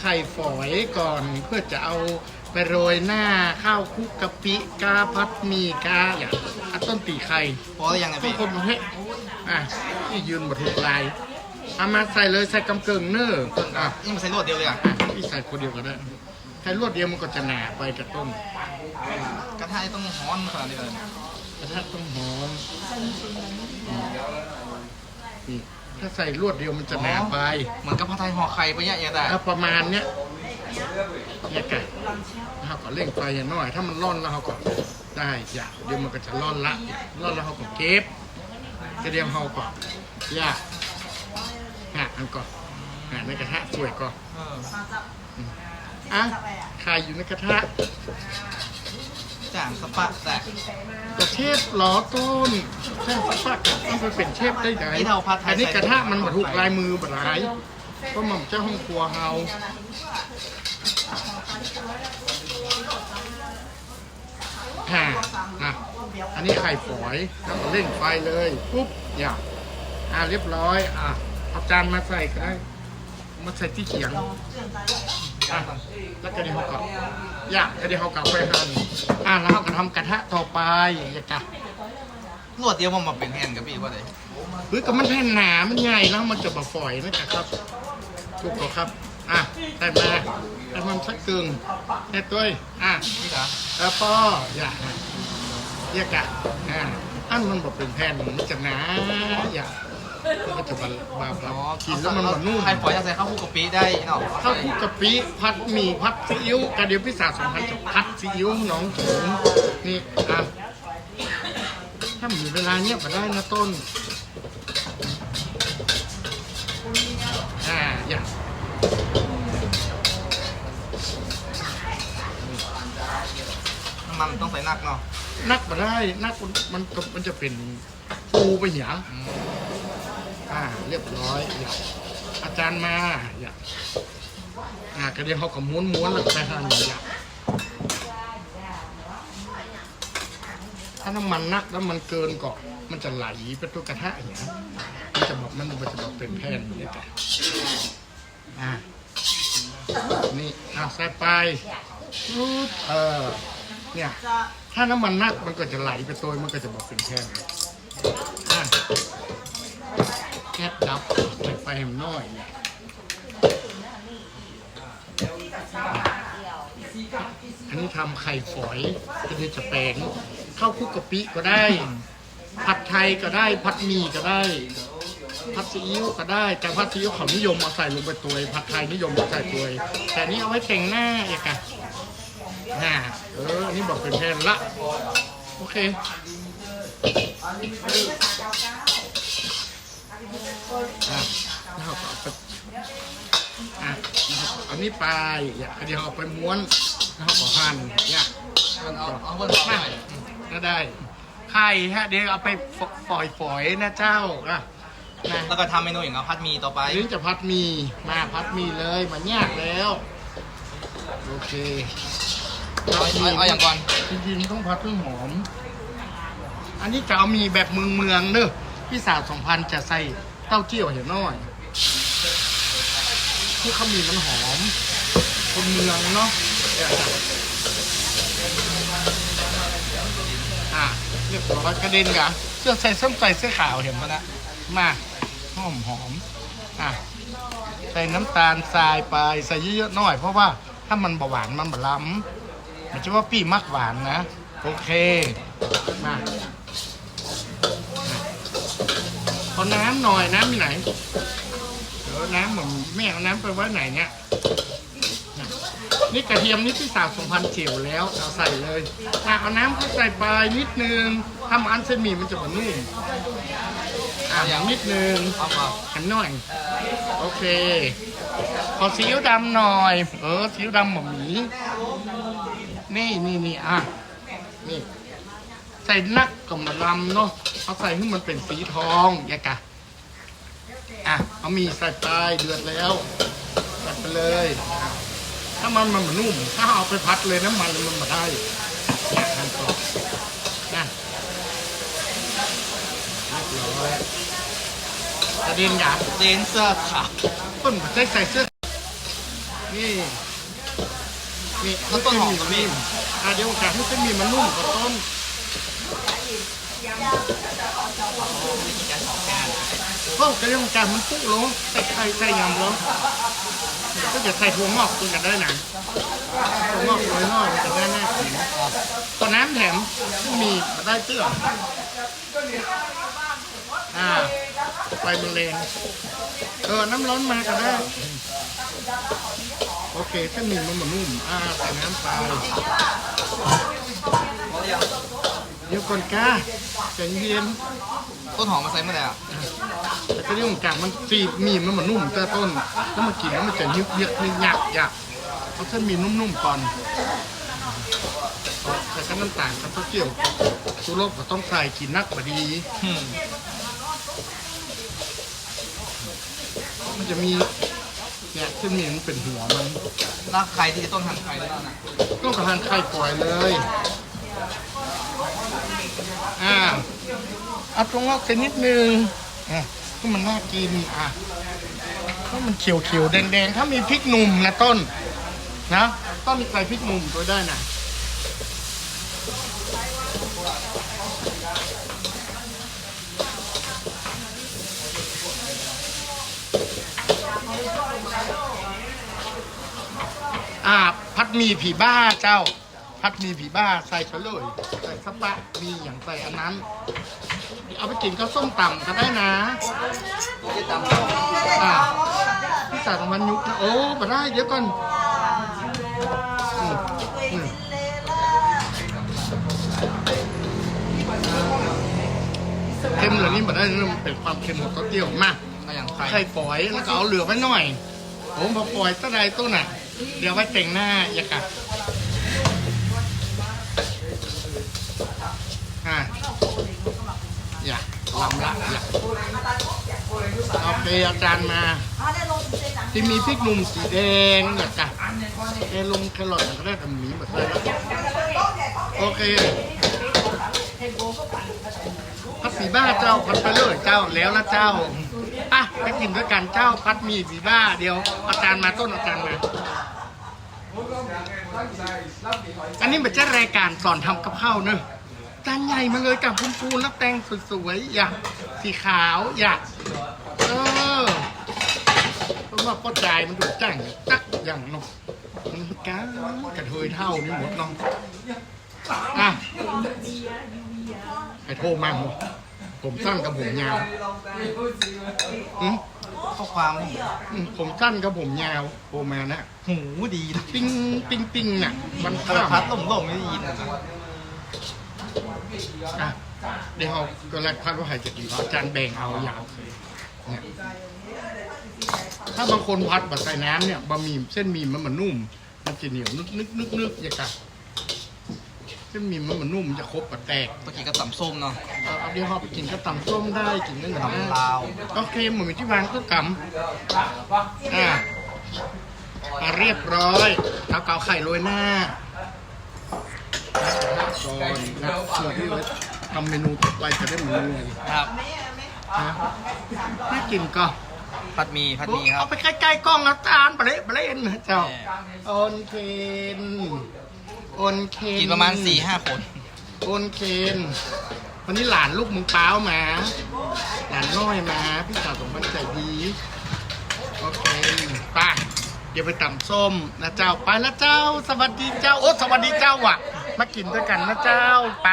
ไข่ฝอยก่อนเพื่อจะเอาไปโรยหน้าข้าวคลุกกะปิกาพัดหมีกาอย่างอะต้นตีไข่พอหรือยังเนี่ยทุกพี่คนประเภทอะที่ยืนบนถูกลายเอามาใส่เลยใส่กำเกิงเนอร์อะ นี่มันใช้รวดเดียวเลยอะอะพี่ใส่คนเดียวก็ได้ใช้รวดเดียวมันก็จะหนาไปกับต้มกระทะต้องฮ้อนขนาดนี้เลยกระทะต้องหอมนี่ ถ้าใส่รวดเดียวมันจะหนาไปเหมือนกับผัดไทยห่อไข่ไปเนี่ยอย่างแต่ถ้าประมาณเนี้ยเนี่ยไก่เราก็เร่งไฟอย่างน้อย ถ้ามันร้อนแล้วเราก็ได้อย่าเดี๋ยวมันก็จะร้อนละร้อนแล้วเราก็เก็บจะเดียมเราก็อย่าหาอันก่อนหาในกระทะสวยก่อนเอออะไข่อยู่ในกระทะ จ่างสปะแต่แต่เชฟหลอต้นช่างสักต้องไปเป็นเชฟได้ไงนี่เราผัดไทยอันนี้กระทะมันบรรทุกลายมือบรรายเพราะมันเจ้าห้องครัวเฮาฮ่านะอันนี้ไข่ฝอยแล้วก็เร่งไฟเลยปุ๊บอย่าอ่าเรียบร้อย อะเอาจานมาใส่ก็ได้มาใส่ที่เขียง อะแล้วก็เดี๋ยวเขากลับอย่าก็เดี๋ยวเขากลับไปหั่นอะแล้วเขาก็ทำกระทะต่อไปอย่ากะรวดเดียวมันมาเป็นแผ่นกับพี่ว่าเลยเฮ้ยก็มันแผ่นหนามันใหญ่แล้วมันจะบะฝอยนะครับถูกต้องครับ อะแต่มาแต่มันสักกึ่งแค่ตัวอะนี่ครับแล้วก็อย่าอย่ากะอะอันมันบอกเป็นแผ่นมันจะหนาอย่ามัน ก็จะบาบาบาอ๋อกินแล้วมันบะนุ่มไข่ฝอยจะใส่ข้าวคลุกกะปิได้เนาะข้าวคลุกกะปิผัดหมี่ผัดซีอิ๊วกระเดียวพิศาสองพันจะผัดซีอิ๊วหน้องโถงนี่อะถ้ามีเวลาเนี้ยก็ได้นะต้นอ่าอย่าน้ำมันต้องใส่นักเนาะนักมาได้นักมันมันจะเป็นปูไปหยา อืม อ่าเรียบร้อยอย่าอาจารย์มาอย่าอ่ากระเดียวเขาก็ม้วนม้วนแล้วก็ไปหั่นอย่าถ้าน้ำมันนักแล้วมันเกินก็มันจะไหลไปตัวกระทะอย่างเงี้ยมันจะบอกมันมันจะบอกเป็นแผ่นนี่แต่อ่านี่อ่าใส่ไปรูดเออเนี่ยถ้าน้ำมันนักมันก็จะไหลไปตัวมันก็จะบอกเป็นแท่งอะ แก๊สดับใส่ไฟให้มันน้อยเนี่ยอันนี้ทำไข่ฝอยก็คือจะแปลงข้าวคุกกะปิก็ได้ ผัดไทยก็ได้ ผัดหมี่ก็ได้ ผัดซีอิ๊วก็ได้ แต่ผัดซีอิ๊วเขานิยมเอาใส่ลงไปตัว ผัดไทยนิยมเอาใส่ตัวแต่นี้เอาไว้แต่งหน้าเอกะอ่าเอออันนี้บอกเป็นแทนละ โอเค อะแล้วเราก็เอาไปอะแล้วเราก็เอานนี้ไปอย่าเดี๋ยวเอาไปม้วนแล้วเราก็หั่นเนี่ยเอาเอาเอาเพิ่มต่อหน่อยก็ได้ไข่ฮะเดี๋ยวเอาไปฝอยฝอยๆนะเจ้าอะนะแล้วก็ทำเมนูอย่างเงาผัดหมีต่อไปอันนี้จะพัดหมีมาพัดหมีเลยมันยากแล้ว โอเคเอาเอาเอาอย่างก่อน จริงๆต้องพัดเรื่อหอม อันนี้จะเอามีแบบเมืองเมืองๆเนอะ พี่สาวสองพันจะใส่เต้าเจี้ยวเห็นน้อยที่เขามีมันหอม คนเมืองเนาะเดี๋ยวนะอะเรียบร้อยกระเด็นกะเสื้อใส่ส้มใส่เสื้อขาวเห็นปะนะมาหอมหอมอะใส่น้ำตาลทรายไปใส่เยอะๆหน่อย เพราะว่าถ้ามันเบาหวานมันบะล้ำมันจะว่าพี่มักหวานนะ โอเค มา เอาน้ำหน่อยน้ำมีไหน เดี๋ยวน้ำเหมือนแม่เอาน้ำไปไว้ไหนเนี่ยน่ะนี่กระเทียมนี่พี่สาวสองพันเจียวแล้วเอาใส่เลยอะเอาน้ำเข้าใส่ไปนิดนึงทำอันเซนหมี่มันจะเหมือนนุ่มอะอย่างนิดนึง เอาเอาหันหน่อย โอเค ขอซีอิ๊วดำหน่อย เออซีอิ๊วดำหม่อมหมีนี่นี่นี่อะ นี่ ใส่นักกับมะลำเนาะเอาใส่ให้มันเป็นสีทองแยกะอะเอามีใส่ไปเดือดแล้วใส่ไปเลยอะถ้ามันมันเหมือนนุ่ม ถ้าเอาไปพัดเลยน้ำมันมันมาได้เนี่ยทำต่อนะเรียบร้อยกระเด็นหยาบเจนเซอร์ขาวต้นใส่ใส่เสื้อนี่นี่แล้วต้นหอมกับพี่อะเดี๋ยวจากให้เส้นหมี่มันนุ่มกว่าต้น ก็กระเรื่องการมันปุ๊ลงใส่ไข่ใส่ยำลงก็จะใส่ถั่วงอกกินกันได้นะถั่วงอกน้อยๆมันจะได้น่ากินตอนน้ำแถมมีมาได้เตื้ออ่าไฟมันแรงเออน้ำร้อนมาก็ได้โอเคเส้นหมี่มันเหมือนนุ่มอ่าใส่น้ำไปพอหรือยัง เดี๋ยวก่อนก้าใจเย็นต้นหอมมาใส่เมื่อไหร่อะแต่ก็เรื่องของการมันสีหมี่มันเหมือนนุ่มแต่ต้นแล้วมากินแล้วมันจะยึกยึกยึกยักยักเอาเส้นหมี่นุ่มๆก่อนใส่กับน้ำตาลกับข้าวเกี่ยวชูรสก็ต้องใส่กินนักบดีอืมมันจะมีเนี่ยเส้นหมี่มันเป็นหัวมัน รากใครที่จะต้นหั่นใครได้บ้างนะ ต้องทานไข่ก่อยเลย อ่าเอาตรงงอกเส้นนิดนึงอะให้มันน่ากินอะถ้ามันเขียวๆแดงๆถ้ามีพริกหนุ่มนะต้น นะต้องมีใส่พริกหนุ่มตัวได้นะอ่า พัดมีผีบ้าเจ้า พัดมีผีบ้าใส่ไปเลยใส่สปะมีอย่างใส่อันนั้นเอาไปกินข้าวส้มตำก็ได้นะที่ตำส้มอ่าพี่สาวของมันยุกนะโอ้มาได้เดี๋ยวก่อนอืมอืมเค็มเหลือนี่มาได้นี่มเป็นความเค็มของเต้าเตี้ยวมากก็อย่างใครไข่ฝอยแล้วก็เอาเหลือไว้หน่อย ผมพอปล่อยต้นใดต้นอะ เดี๋ยวไว้แต่งหน้าอย่ากะอ่าอย่า ลำละอย่าโอเคอาจารย์มา ที่มีพริกหนุ่มสีแดงอย่ากะแกลงแครอทก็ได้แต่หมีแบบนี้โอเคพัดสีบ้าเจ้าพัดไปเลยเจ้าแล้วละเจ้าอะไปกินด้วยกันเจ้าพัดหมีสีบ้าเดี๋ยว อาจารย์มาต้นอาจารย์มาอันนี้เป็นเจ้ารายการสอนทำกับข้าวเนอะ จานใหญ่มาเลยกับพูนฟูนๆแล้วแตงสวยๆ อยากสีขาวอยากเออเพราะว่าพ่อใจายมันดูจ้างจักอย่างเนาะมันก้ากระเทยเท่านี่หมดเนาะอะไอ้โทรมาหมดผมสั้นกับผมยาวอืมข้อความนี่อืมผมสั้นกับผมยาวโทรมานะหูดีนะปิ้งปิ้งปิ้งน่ะมันโทข้ารมทัศน์หล่มๆไม่ได้ยินนะ อะเดี๋ยวเราก็แรกพัดว่าใครจะกินอาจารย์แบ่งเอาอย่างเนี่ยถ้าบางคนพัดแบบใส่น้ำเนี่ยบะหมี่เส้นหมี่มันเหมือนนุ่ม มันจะเหนียวนึกนึกนึกนึกอย่างกันเส้นหมี่มันเหมือนนุ่มจะครบกับแตกตัวกี้ก็ตำส้มเนาะเอาเอาเดี๋ยวเราไปกินก็ตำส้มได้กินได้หนึ่งตำลาวโอเคเหมือนที่วางก็กำอะอะเรียบร้อยเอาเกาไข่โรยหน้า ก่อนนะเพื่อที่ไว้ทำเมนูต่อไปจะได้เหมือนเลยครับ นะน่ากินก็ผัดหมี่ผัดหมี่ครัเอาบ ไปใกล้ๆกล้องแล้วจานเบลเบลนเจ้าโอนเคนโอนเคนกินประมาณ4ี่ห้าคน โอนเคนวันนี้หลานลูกมึงเป้ามาหลานน้อยมาพี่สาวสองพันใจดีโอเคไปเดี๋ยวไปตำส้มนะเจ้าไปแล้วเจ้า สวัสดีเจ้าโอ้สวัสดีเจ้าว่ะ มากินด้วยกันนะเจ้าไป